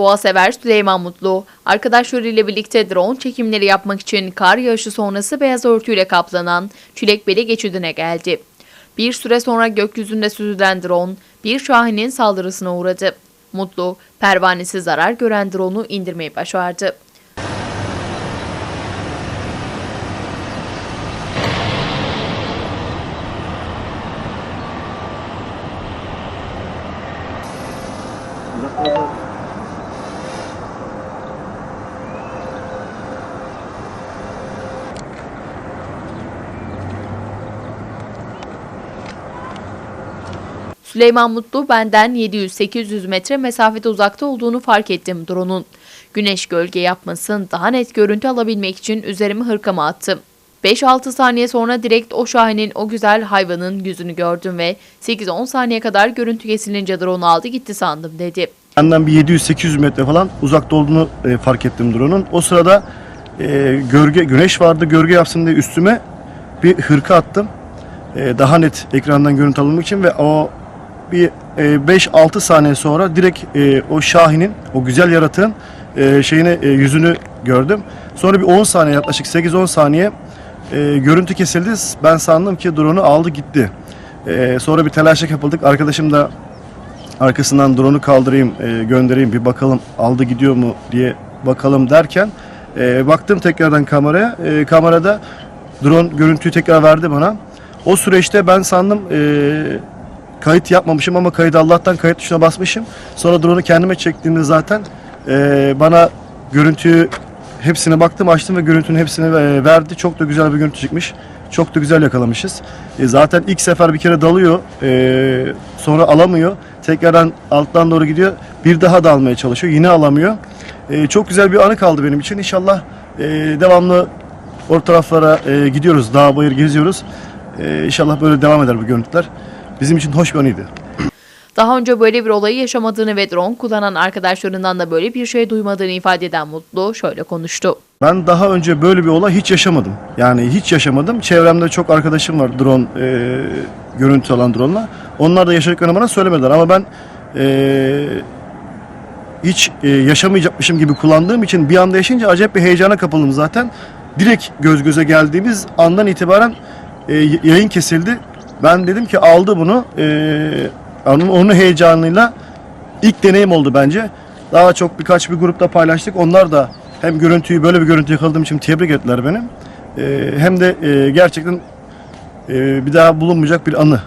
Doğa sever Süleyman Mutlu, arkadaşlarıyla birlikte drone çekimleri yapmak için kar yağışı sonrası beyaz örtüyle kaplanan Çilekbeli geçidine geldi. Bir süre sonra gökyüzünde süzülen drone bir şahinin saldırısına uğradı. Mutlu, pervanesi zarar gören drone'u indirmeyi başardı. Süleyman Mutlu benden 700-800 metre mesafede uzakta olduğunu fark ettim drone'un. Güneş gölge yapmasın daha net görüntü alabilmek için üzerime hırkamı attım. 5-6 saniye sonra direkt o şahinin o güzel hayvanın yüzünü gördüm ve 8-10 saniye kadar görüntü kesilince drone aldı gitti sandım dedi. Benden bir 700-800 metre falan uzakta olduğunu e, fark ettim drone'un. O sırada e, gölge güneş vardı. Gölge yapsın diye üstüme bir hırka attım. E, daha net ekrandan görüntü alınmak için ve o bir e, 5-6 saniye sonra direkt e, o Şahin'in, o güzel yaratığın e, şeyini e, yüzünü gördüm. Sonra bir 10 saniye yaklaşık 8-10 saniye e, görüntü kesildi. Ben sandım ki drone'u aldı gitti. E, sonra bir telaşa kapıldık. Arkadaşım da arkasından drone'u kaldırayım, e, göndereyim bir bakalım aldı gidiyor mu diye bakalım derken e, baktım tekrardan kameraya. E, kamerada drone görüntüyü tekrar verdi bana. O süreçte ben sandım e, kayıt yapmamışım ama kaydı Allah'tan kayıt tuşuna basmışım. Sonra drone'u kendime çektiğimde zaten e, bana görüntüyü hepsine baktım açtım ve görüntünün hepsini e, verdi. Çok da güzel bir görüntü çıkmış. Çok da güzel yakalamışız. E, zaten ilk sefer bir kere dalıyor. e, sonra alamıyor. Tekrardan alttan doğru gidiyor. Bir daha da almaya çalışıyor. Yine alamıyor. E, çok güzel bir anı kaldı benim için. İnşallah e, devamlı o taraflara e, gidiyoruz. Dağ bayır geziyoruz. E, inşallah böyle devam eder bu görüntüler. Bizim için hoş bir anıydı. Daha önce böyle bir olayı yaşamadığını ve drone kullanan arkadaşlarından da böyle bir şey duymadığını ifade eden Mutlu şöyle konuştu. Ben daha önce böyle bir olay hiç yaşamadım. Yani hiç yaşamadım. Çevremde çok arkadaşım var drone e, görüntü alan drone'la. Onlar da yaşadıklarını bana söylemediler ama ben e, hiç e, yaşamayacakmışım gibi kullandığım için bir anda yaşayınca acayip bir heyecana kapıldım zaten. Direkt göz göze geldiğimiz andan itibaren e, yayın kesildi. Ben dedim ki aldı bunu. E, onun, heyecanıyla ilk deneyim oldu bence. Daha çok birkaç bir grupta paylaştık. Onlar da hem görüntüyü böyle bir görüntü yakaladığım için tebrik ettiler beni. E, hem de e, gerçekten e, bir daha bulunmayacak bir anı